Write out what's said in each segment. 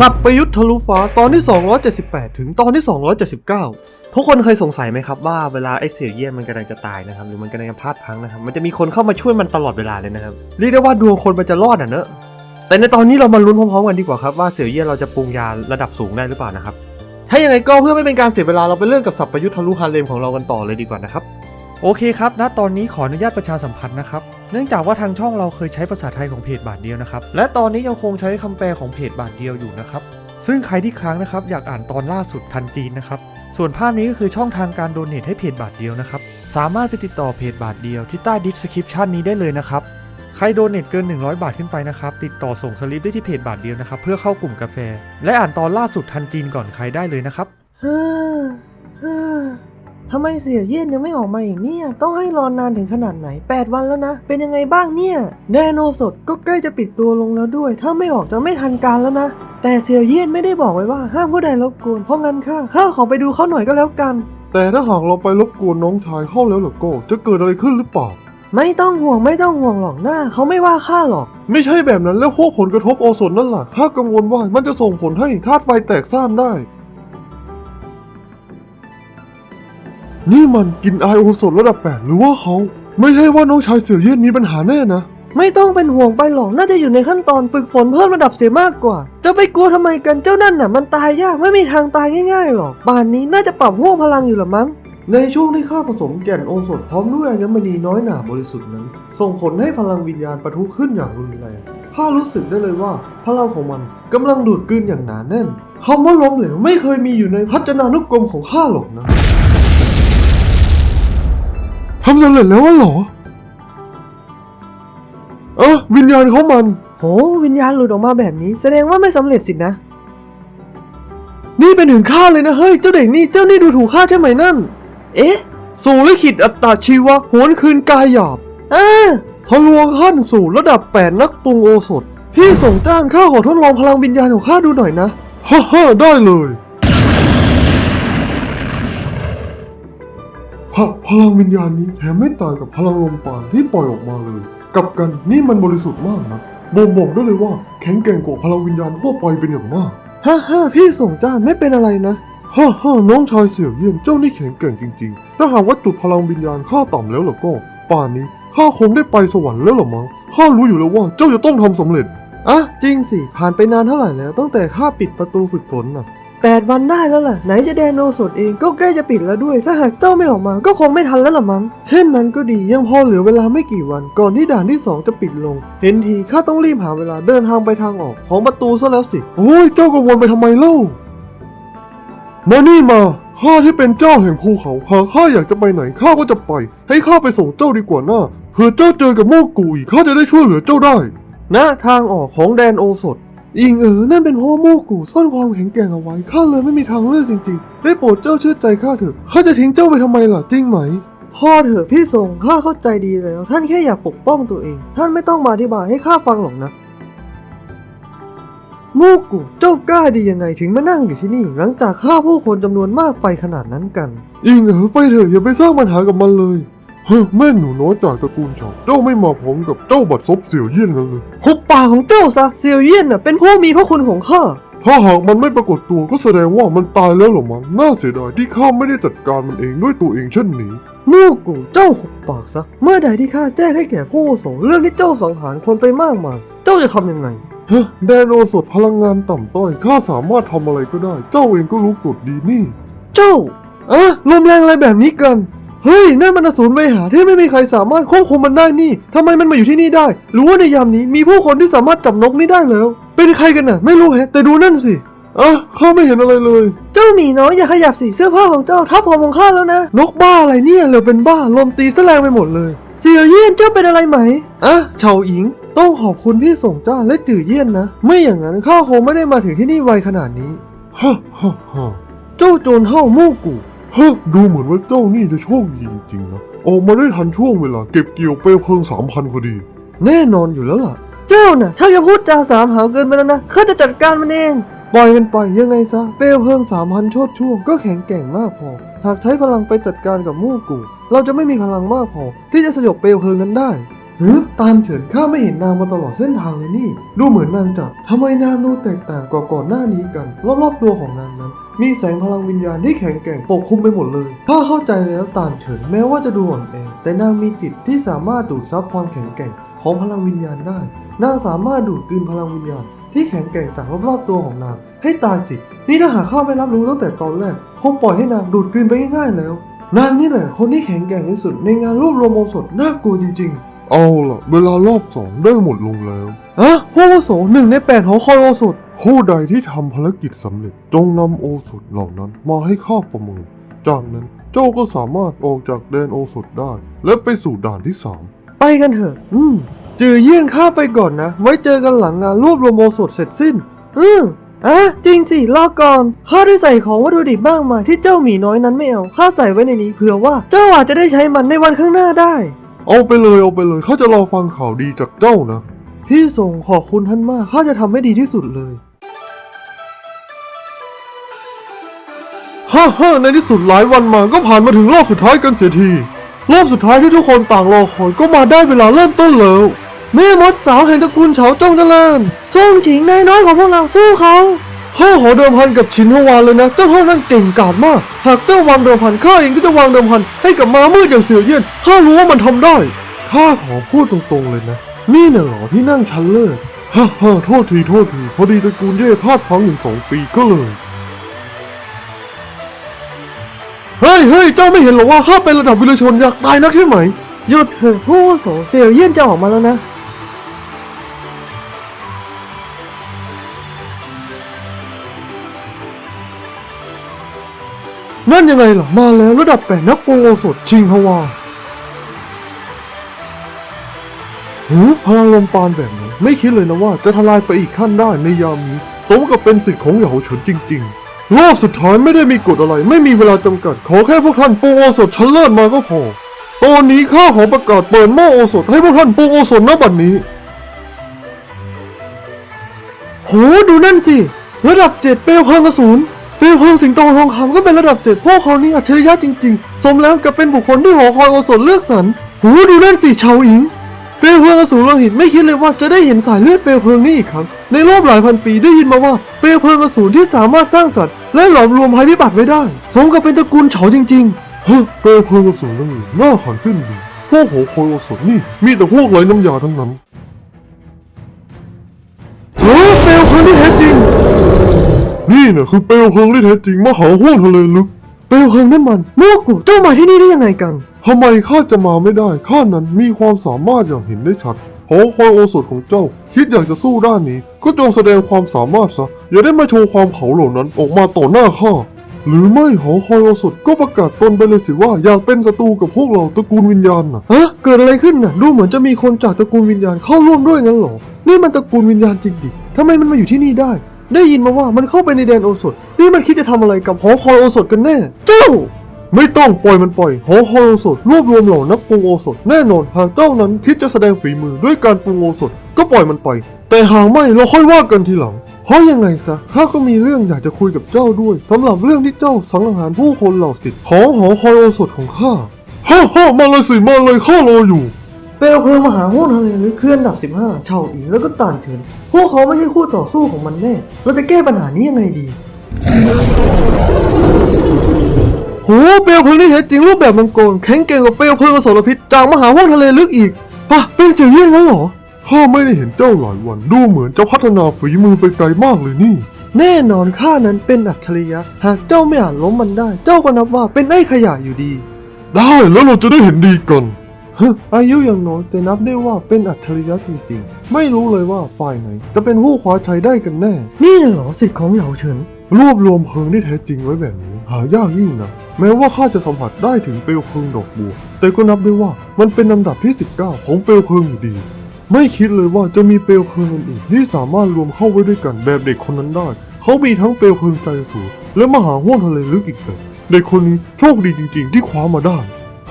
สับประยุทธ์ทะลุฟ้าตอนที่ 278 ถึงตอนที่ 279 ทุกคนเคยสงสัยไหมครับว่าเวลาไอ้เสี่ยวเยี่ยนมันกำลังจะตายนะครับหรือมันกำลังจะพลาดพังนะครับมันจะมีคนเข้ามาช่วยมันตลอดเวลาเลยนะครับเรียกได้ว่าดวงคนมันจะรอดอะเนอะแต่ในตอนนี้เรามาลุ้นพร้อมๆกันดีกว่าครับว่าเสี่ยวเยี่ยนเราจะปรุงยาระดับสูงได้หรือเปล่านะครับถ้าอย่างไรก็เพื่อไม่เป็นการเสียเวลาเราไปเริ่มกับสับประยุทธ์ทะลุฮาเลมของเรากันต่อเลยดีกว่านะครับโอเคครับณตอนนี้ขออนุญาตประชาสัมพันธ์นะครับ เนื่องจากว่าทางช่องเราเคยใช้ภาษาไทยของเพจบาทเดียวนะครับ และตอนนี้ยังคงใช้คำแปลของเพจบาทเดียวอยู่นะครับ ซึ่งใครที่ค้างนะครับอยากอ่านตอนล่าสุดทันจีนนะครับ ส่วนภาพนี้ก็คือช่องทางการโดเนทให้เพจบาทเดียวนะครับ สามารถไปติดต่อเพจบาทเดียวที่ใต้ดิสคริปชันนี้ได้เลยนะครับ ใครโดเนทเกิน 100 บาทขึ้นไปนะครับ ติดต่อส่งสลิปได้ที่เพจบาทเดียวนะครับ เพื่อเข้ากลุ่มกาแฟ และอ่านตอนล่าสุดทันจีนก่อนใครได้เลยนะครับ ทำไมเสี่ยวเยี่ยนยังไม่ออกมาอีกเนี่ย ต้องให้รอนานถึงขนาดไหน 8 วันแล้วนะ เป็นยังไงบ้างเนี่ยแดโนสดก็ใกล้จะปิดตัวลงแล้วด้วย ถ้าไม่ออกจะไม่ทันการแล้วนะ แต่เสี่ยวเยี่ยนไม่ได้บอกไว้ว่าห้ามผู้ใดรบกวน เพราะงั้นข้าข้าขอไปดูเขาหน่อยก็แล้วกัน แต่ถ้าหากเราไปรบกวนน้องชายเข้าแล้วล่ะก็จะเกิดอะไรขึ้นหรือเปล่า ไม่ต้องห่วงไม่ต้องห่วงหรอกหน้า เขาไม่ว่าข้าหรอก ไม่ใช่แบบนั้นแล้วพวกผลกระทบโอโซนนั่นล่ะข้ากังวลว่ามันจะส่งผลให้ธาตุไฟแตกซ่านได้ นี่มันกินไอโอโซนระดับแปดหรือว่าเขา ไม่ใช่ว่าน้องชายเสี่ยวเยี่ยนมีปัญหาแน่นะ ไม่ต้องเป็นห่วงไปหรอกน่าจะอยู่ในขั้นตอนฝึกฝนเพิ่มระดับเสียมากกว่า จะไปกลัวทำไมกันเจ้านั่นน่ะ มันตายยากไม่มีทางตายง่ายๆหรอกป่านนี้น่าจะปรับห่วงพลังอยู่ละมั้งในช่วงที่ข้าผสมแก่นโอโซนพร้อมด้วยอัญมณีน้อยหนาบริสุทธิ์นั้น ส่งผลให้พลังวิญญาณปะทุขึ้นอย่างรุนแรงข้ารู้สึกได้เลยว่าพลังของมันกำลังดูดกลืนอย่างหนาแน่นคำว่าล้มเหลวไม่เคยมีอยู่ในพัฒนานุกรมของข้าหรอกนะ ทำสำเร็จแล้ววะเหรอ เออวิญญาณเขามัน โห วิญญาณหลุดออกมาแบบนี้ แสดงว่าไม่สำเร็จสินะ นี่เป็นถึงข้าเลยนะเฮ้ย เจ้าเด็กนี่เจ้านี่ดูถูกข้าใช่ไหมนั่น เอ๊ะ สู่ลิขิตอัตตาชีวะหวนคืนกายหยาบอ่าทะลวงขั้นสู่ระดับ8นักปรุงโอสถ พี่ส่งจ้างข้าขอทดลองพลังวิญญาณของข้าดูหน่อยนะฮ่าฮ่าได้เลย พะพลังวิญญาณนี้แถมไม่ต่างกับพลังลมปราณที่ปล่อยออกมาเลย กับกันนี่มันบริสุทธิ์มากนะบ่งบอกได้เลยว่าแข็งแกร่งกว่าพลังวิญญาณทั่วไปเป็นอย่างมากฮ่าฮ่าพี่ส่งจ้าไม่เป็นอะไรนะฮ่าฮ่าน้องชายเสี่ยวเยี่ยนเจ้านี่แข็งแกร่งจริงๆ ถ้าหากว่าจุดพลังวิญญาณข้าต่ำแล้วล่ะก็ ป่านนี้ข้าคงได้ไปสวรรค์แล้วหรอมั้งข้ารู้อยู่แล้วว่าเจ้าจะต้องทำสำเร็จอะจริงสิผ่านไปนานเท่าไหร่แล้วตั้งแต่ข้าปิดประตูฝึกฝนน่ะ แปดวันได้แล้วล่ะ ไหนจะแดนโนสดเองก็ใกล้จะปิดแล้วด้วย ถ้าหากเจ้าไม่ออกมาก็คงไม่ทันแล้วล่ะมั้งเช่นนั้นก็ดียังพอเหลือเวลาไม่กี่วัน ก่อนที่ด่านที่สองจะปิดลง เห็นทีข้าต้องรีบหาเวลาเดินทางไปทางออกของประตูซะแล้วสิ โอ้ยเจ้ากังวลไปทำไมเล่ามานี่มาข้าที่เป็นเจ้าแห่งภูเขาหากข้าอยากจะไปไหนข้าก็จะไป ให้ข้าไปส่งเจ้าดีกว่าหน้าเผื่อเจ้าเจอกับโมกุอีกข้าจะได้ช่วยเหลือเจ้าได้นะทางออกของแดนโอสถ อิงเออนั่นเป็นเพราะว่าโมกุซ่อนความแข็งแกร่งเอาไว้ข้าเลยไม่มีทางเลือกจริงๆ ได้โปรดเจ้าเชื่อใจข้าเถอะข้าจะทิ้งเจ้าไปทำไมล่ะจริงไหมพ่อเถอะพี่ส่งข้าเข้าใจดีแล้ว ท่านแค่อยากปกป้องตัวเอง ท่านไม่ต้องมาอธิบายให้ข้าฟังหรอกนะมูกุเจ้ากล้าดียังไงถึงมานั่งอยู่ที่นี่ หลังจากฆ่าผู้คนจำนวนมากไปขนาดนั้นกัน อิงเออไปเถอะอย่าไปสร้างปัญหากับมันเลย เฮ้ยแม่หนูน้อยจากตระกูลเฉาเจ้าไม่มาพร้อมกับเจ้าบัดซบเสี่ยวเยี่ยนกันเลย หุบปากของเจ้าซะเซียวเยี่ยนน่ะเป็นผู้มีพระคุณของข้า ถ้าหากมันไม่ปรากฏตัวก็แสดงว่ามันตายแล้วเหรอมั้งน่าเสียดายที่ข้าไม่ได้จัดการมันเองด้วยตัวเองเช่นนี้มูกุเจ้าหุบปากซะ เมื่อใดที่ข้าแจ้งให้แก่ผู้อาวุโสเรื่องที่เจ้าสังหารคนไปมากมาย เจ้าจะทำยังไง เฮ้ยแดนโอสดพลังงานต่ำต้อยข้าสามารถทำอะไรก็ได้ เจ้าเองก็รู้กฎดีนี่ เจ้าอะลมแรงอะไรแบบนี้กัน เฮ้ยนั่นมันอสูรเวหาที่ไม่มีใครสามารถควบคุมมันได้นี่ทำไมมันมาอยู่ที่นี่ได้ หรือว่าในยามนี้มีผู้คนที่สามารถจับนกนี้ได้แล้ว เป็นใครกันน่ะ ไม่รู้แฮะ แต่ดูนั่นสิอะข้าไม่เห็นอะไรเลย เจ้าหมีน้อยอย่าขยับสีเสื้อผ้าของเจ้าทับผมของข้าแล้วนะ นกบ้าอะไรเนี่ยเหลือเป็นบ้าลมตีแสลงไปหมดเลยเสี่ยวเยี่ยนเจ้าเป็นอะไรไหมอะเฉาอิง ต้องขอบคุณพี่ส่งจ้าและจื่อเยี่ยนนะ ไม่อย่างนั้นข้าคงไม่ได้มาถึงที่นี่ไวขนาดนี้ฮ่าฮ่าฮ่าเจ้าโจรเท่าโมกุ เฮ้ดูเหมือนว่าเจ้านี่จะโชคดีจริงๆนะ ออกมาได้ทันช่วงเวลาเก็บเกี่ยวเปลวเพลิงสามพันพอดี แน่นอนอยู่แล้วล่ะ เจ้าน่ะถ้าจะพูดจาสามหาวเกินไปแล้วนะข้าจะจัดการมันเอง ปล่อยมันไปยังไงซะ เปลวเพลิงสามพันโชดช่วงก็แข็งแกร่งมากพอ หากใช้พลังไปจัดการกับมู่กู เราจะไม่มีพลังมากพอ ที่จะสยบเปลวเพลิงนั้นได้ เฮ้ตามเฉินข้าไม่เห็นนางมาตลอดเส้นทางเลยนี่ ดูเหมือนนางจะทำไมนางดูแตกต่างกว่าก่อนหน้านี้กัน รอบๆตัวของนางนั้น มีแสงพลังวิญญาณที่แข็งแกร่งปกคลุมไปหมดเลยข้าเข้าใจแล้วตามเฉินแม้ว่าจะดูอ่อนแอแต่นางมีจิตที่สามารถดูดซับความแข็งแกร่งของพลังวิญญาณได้ นางสามารถดูดกลืนพลังวิญญาณที่แข็งแกร่งจากรอบๆตัวของนาง ให้ตายสิ นี่ถ้าหากข้าไม่รับรู้ตั้งแต่ตอนแรกคงปล่อยให้นางดูดกลืนไปง่ายๆแล้ว นางนี่แหละคนที่แข็งแกร่งที่สุดในงานรวบรวมโอสถน่ากลัวจริง ๆ เอาล่ะ เวลารอบสองได้หมดลงแล้วๆอะพวกโอโสหนึ่งในแปดหอคอยโอสถผู้ใดที่ทำภารกิจสำเร็จจงนำโอสถเหล่านั้นมาให้ข้าประเมิน จากนั้นเจ้าก็สามารถออกจากแดนโอสถได้ และไปสู่ด่านที่สามไปกันเถอะ อืมจือเยี่ยนข้าไปก่อนนะ ไว้เจอกันหลังงานรวบรวมโอสถเสร็จสิ้น อืมอะจริงสิรอก่อนข้าได้ใส่ของวัตถุดิบบ้างมายที่เจ้าหมีน้อยนั้นไม่เอาข้าใส่ไว้ในนี้เผื่อว่าเจ้าอาจจะได้ใช้มันในวันข้างหน้าได้ เอาไปเลยเอาไปเลยข้าจะรอฟังข่าวดีจากเจ้านะ พี่ส่งขอบคุณท่านมากข้าจะทำให้ดีที่สุดเลย ฮ่าฮ่าในที่สุดหลายวันมาก็ผ่านมาถึงรอบสุดท้ายกันเสียทีรอบสุดท้ายที่ทุกคนต่างรอคอยก็มาได้เวลาเริ่มต้นแล้วแม่มดสาวแห่งตระกูลเฉาจงเจริญส่งฉิงนายน้อยของพวกเราสู้เขา ข้าขอเดิมพันกับชินฮวานเลยนะเจ้าเท่านั้นเก่งกาจมาก หากเจ้าวางเดิมพันข้าเองก็จะวางเดิมพันให้กับมามืดอย่างเสี่ยวเยี่ยนข้ารู้ว่ามันทำได้ข้าขอพูดตรงๆเลยนะ นี่น่ะหรอที่นั่งชั้นเลิศฮ่าฮ่าโทษทีโทษทีพอดีตระกูลเย่พลาดพังอยู่สองปีก็เลยเฮ้ยเฮ้ยเจ้าไม่เห็นหรอว่าข้าเป็นระดับวิรชนอยากตายนักใช่ไหมหยุดเถอะผู้โสเสี่ยวเยี่ยนจะออกมาแล้วนะ นั่นยังไงล่ะ มาแล้วระดับแปดนักโปรโอสดชิงฮาวาหือพลังลมปานแบบนี้ ไม่คิดเลยนะว่าจะทลายไปอีกขั้นได้ในยามนี้ สมกับเป็นสิทธิ์ของเหยาเฉินจริง ๆ รอบสุดท้ายไม่ได้มีกฎอะไร ไม่มีเวลาจำกัด ขอแค่พวกท่านโปรโอสดชั้นเลิศมาก็พอ ตอนนี้ข้าขอประกาศเปิดหม้อโอสถให้พวกท่านโปรโอสถณบัดนี้ โหดูนั่นสิ ระดับเจ็ดเปลวเพลิงอสู รเปลวเพลิงสิงโตทองคำก็เป็นระดับเจ็ดพวกเขานี่อัจฉริยะจริงๆ สมแล้วกับเป็นบุคคลที่หอคอยโอสถเลือกสรรโหดูนั่นสิชาวอิงเปลวเพลิงอสูรโลหิตไม่คิดเลยว่าจะได้เห็นสายเลือดเปลวเพลิงนี่อีกครั้ง ในรอบหลายพันปีได้ยินมาว่าเปลวเพลิงอสูรที่สามารถสร้างสรรค์และหลอมรวมภัยพิบัติไว้ได้ สมกับเป็นตระกูลเฉาจริงเฮ้ยเปลวเพลิงอสูรนั่นเองหน้าขันสิ้นดีพวกหัวคอยโอสถนี่มีแต่พวกไร้น้ำยาทั้งนั้นๆโหเปลวเพลิงที่แท้จริง นี่นะคือเปลวเพลิงที่แท้จริงมหาห้วงทะเลลึก เปลวเพลิงนั่นมันโมกุเจ้ามาที่นี่ได้ยังไงกัน ทำไมข้าจะมาไม่ได้ข้านั้นมีความสามารถอย่างเห็นได้ชัดหอคอยโอสถของเจ้า คิดอยากจะสู้ด้านนี้ ก็จงแสดงความสามารถซะ อย่าได้มาโชว์ความเขาเหล่านั้นออกมาต่อหน้าข้า หรือไม่หอคอยโอสถก็ประกาศตนไปเลยสิว่าอยากเป็นศัตรูกับพวกเราตระกูลวิญญาณน่ะฮะเกิดอะไรขึ้นน่ะ ดูเหมือนจะมีคนจากตระกูลวิญญาณเข้าร่วมด้วยงั้นเหรอ นี่มันตระกูลวิญญาณจริงดิทำไมมันมาอยู่ที่นี่ได้ ได้ยินมาว่ามันเข้าไปในแดนโอสถนี่มันคิดจะทำอะไรกับหอคอยโอสถกันแน่ เจ้า ไม่ต้องปล่อยมันปล่อยหอคอยโอสถรวบรวมเหล่านักปรุงโอสถแน่นอนหากเจ้านั้นคิดจะแสดงฝีมือด้วยการปรุงโอสถก็ปล่อยมันไป แต่หากไม่เราค่อยว่ากันทีหลัง เพราะยังไงซะข้าก็มีเรื่องอยากจะคุยกับเจ้าด้วยสำหรับเรื่องที่เจ้าสังหารผู้คนเหล่าสิทธิ์ของหอคอยโอสถของข้าฮ่าฮ่ามาเลยสิมาเลยข้ารออยู่ เปลวเพลิงมหาห้วงทะเลหรือเคลื่อนดับ 15 เฉาอิงแล้วก็ตานเฉิน พวกเขาไม่ใช่คู่ต่อสู้ของมันแน่ เราจะแก้ปัญหานี้ยังไงดี โห เปลวเพลิงที่แท้จริงรูปแบบมังกรแข็งแกร่งกว่าเปลวเพลิงอสรพิษจากมหาห้วงทะเลลึกอีกปะเป็นเสี่ยวเยี่ยนงั้นเหรอ ข้าไม่ได้เห็นเจ้าหลายวัน ดูเหมือนจะพัฒนาฝีมือไปไกลมากเลยนี่ แน่นอนข้านั้นเป็นอัจฉริยะ หากเจ้าไม่อาจล้มมันได้ เจ้าก็นับว่าเป็นไอ้ขยะอยู่ดี ได้แล้วเราจะได้เห็นดีกัน ฮะอายุยังน้อยแต่นับได้ว่าเป็นอัจฉริยะจริงๆ ไม่รู้เลยว่าฝ่ายไหน จะเป็นผู้คว้าชัยได้กันแน่ นี่เหรอสิทธิ์ของเหยาเฉินรวบรวมเพลิงที่แท้จริงไว้แบบนี้ หายากยิ่งนะแม้ว่าข้าจะสัมผัสได้ถึงเปลวเพลิงดอกบัว แต่ก็นับได้ว่ามันเป็นลำดับที่ 19 ของเปลวเพลิงอยู่ดี ไม่คิดเลยว่าจะมีเปลวเพลิงอื่นๆที่สามารถรวมเข้าไว้ด้วยกันแบบเด็กคนนั้นได้ เขามีทั้งเปลวเพลิงใจสูงและมหาห้วงทะเลลึกอีกแบบเด็กคนนี้โชคดีจริง ๆ ที่คว้ามาได้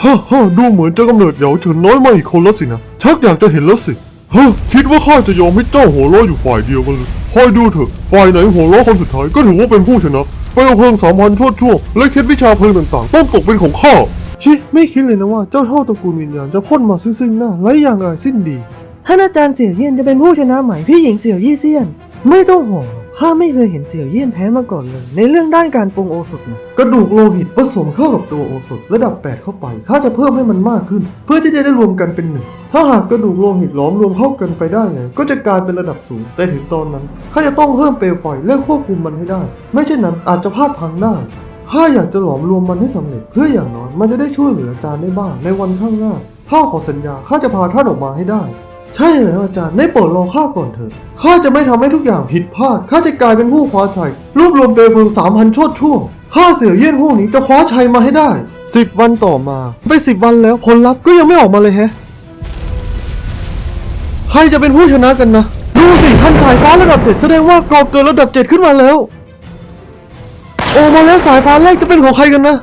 ฮ่าฮ่าดูเหมือนจะกำเนิดเหยาเฉินน้อยมาอีกคนแล้วสินะ ชักอยากจะเห็นแล้วสิฮะคิดว่าข้าจะยอมให้เจ้าหัวเราะอยู่ฝ่ายเดียวกันเลยคอยดูเถอะ ฝ่ายไหนหัวเราะคนสุดท้ายก็ถือว่าเป็นผู้ชนะเปลวเพลิงสามพันชั่วชั่วๆและเคล็ดวิชาเพลิงต่างๆ ต้องตกเป็นของข้าชิไม่คิดเลยนะว่าเจ้าเท่าตระกูลวิญญาณจะพ่นมาซึ่งซึ่งหน้าไร้อย่างอายสิ้นดี ท่านอาจารย์เสี่ยวเยี่ยนจะเป็นผู้ชนะใหม่พี่หญิงเสี่ยวยี่เซียน ไม่ต้องห่วงหรอก ข้าไม่เคยเห็นเสี่ยวเยี่ยนแพ้มาก่อนเลย ในเรื่องด้านการปรุงโอสถนะกระดูกโลหิตผสมเข้ากับตัวโอสถระดับ 8 เข้าไปข้าจะเพิ่มให้มันมากขึ้น เพื่อที่จะได้รวมกันเป็นหนึ่งถ้าหากกระดูกโลหิตหลอมรวมเข้ากันไปได้ไงก็จะกลายเป็นระดับสูงแต่ถึงตอนนั้นข้าจะต้องเพิ่มเปลวไฟและควบคุมมันให้ได้ ไม่เช่นนั้นอาจจะพลาดพังได้ข้าอยากจะหลอมรวมมันให้สำเร็จ เพื่ออย่างน้อยมันจะได้ช่วยเหลืออาจารย์ได้บ้างในวันข้างหน้าข้าขอสัญญาข้าจะพาท่านออกมาให้ได้ ใช่แล้วอาจารย์ได้โปรดรอข้าก่อนเถอะข้าจะไม่ทำให้ทุกอย่างผิดพลาดข้าจะกลายเป็นผู้คว้าชัยรวบรวมเปลวเพลิงสามพันชดช่วงข้าเสี่ยเยี่ยนพวกนี้จะคว้าชัยมาให้ได้สิบวันต่อมาไปสิบวันแล้วผลลัพธ์ก็ยังไม่ออกมาเลยแฮะใครจะเป็นผู้ชนะกันนะดูสิท่านสายฟ้าระดับเจ็ดแสดงว่าก่อเกิดระดับเจ็ดขึ้นมาแล้ว โอ้มาแล้วสายฟ้าแรกจะเป็นของใครกันนะ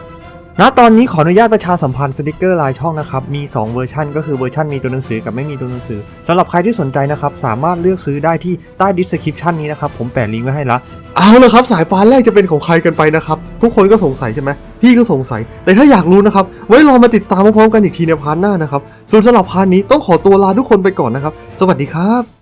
ณตอนนี้ขออนุญาตประชาสัมพันธ์สติกเกอร์ลายช่องนะครับ มี 2 เวอร์ชันก็คือเวอร์ชันมีตัวหนังสือกับไม่มีตัวหนังสือสำหรับใครที่สนใจนะครับ สามารถเลือกซื้อได้ที่ใต้ดิสคริปชันนี้นะครับ ผมแปะลิงก์ไว้ให้ละ เอาละครับ สายฟ้าแรกจะเป็นของใครกันไปนะครับ ทุกคนก็สงสัยใช่ไหมพี่ก็สงสัย แต่ถ้าอยากรู้นะครับ ไว้รอมาติดตามพร้อมกันอีกทีในพาร์ทหน้านะครับส่วนสำหรับพาร์ทนี้ต้องขอตัวลาทุกคนไปก่อนนะครับ สวัสดีครับ